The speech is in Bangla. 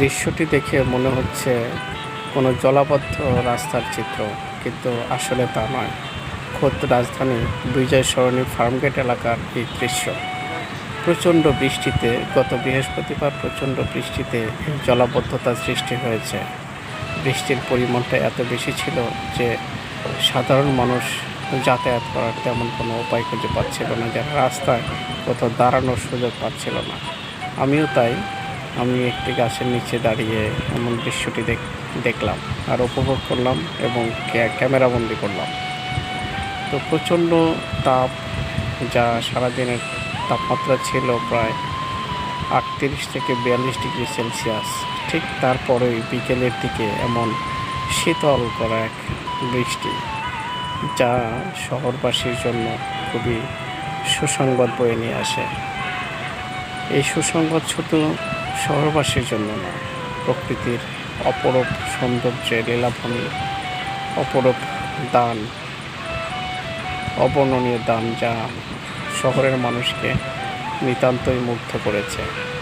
দৃশ্যটি দেখে মনে হচ্ছে কোনো জলাবদ্ধ রাস্তার চিত্র, কিন্তু আসলে তা নয়। খোদ রাজধানী বিজয় সরণি ফার্মগেট এলাকার এই দৃশ্য। প্রচণ্ড বৃষ্টিতে, গত বৃহস্পতিবার প্রচণ্ড বৃষ্টিতে জলাবদ্ধতা সৃষ্টি হয়েছে। বৃষ্টির পরিমাণটা এত বেশি ছিল যে সাধারণ মানুষ যাতায়াত করার তেমন কোনো উপায় খুঁজে পাচ্ছিল না, যারা রাস্তায় কোথাও দাঁড়ানোর সুযোগ পাচ্ছিল না। আমিও তাই আমি একটি গাছের নিচে দাঁড়িয়ে এমন দৃশ্যটি দেখ- দেখলাম আর উপভোগ করলাম এবং ক্যা- ক্যামেরাবন্দি করলাম। তো প্রচণ্ড তাপ, যা সারাদিনের তাপমাত্রা ছিল প্রায় আটত্রিশ থেকে বিয়াল্লিশ ডিগ্রি সেলসিয়াস। ঠিক তারপরেই বিকেলের দিকে এমন শীতল করা এক বৃষ্টি, যা শহরবাসীর জন্য খুবই সুসংবাদ বয়ে নিয়ে আসে। এই সুসংবাদ শুধু শহরবাসীর জন্য না, প্রকৃতির অপরূপ সৌন্দর্যে লীলাভূমি, অপরূপ দান, অবর্ণনীয় দান যা শহরের মানুষকে নিতান্তই মুগ্ধ করেছে।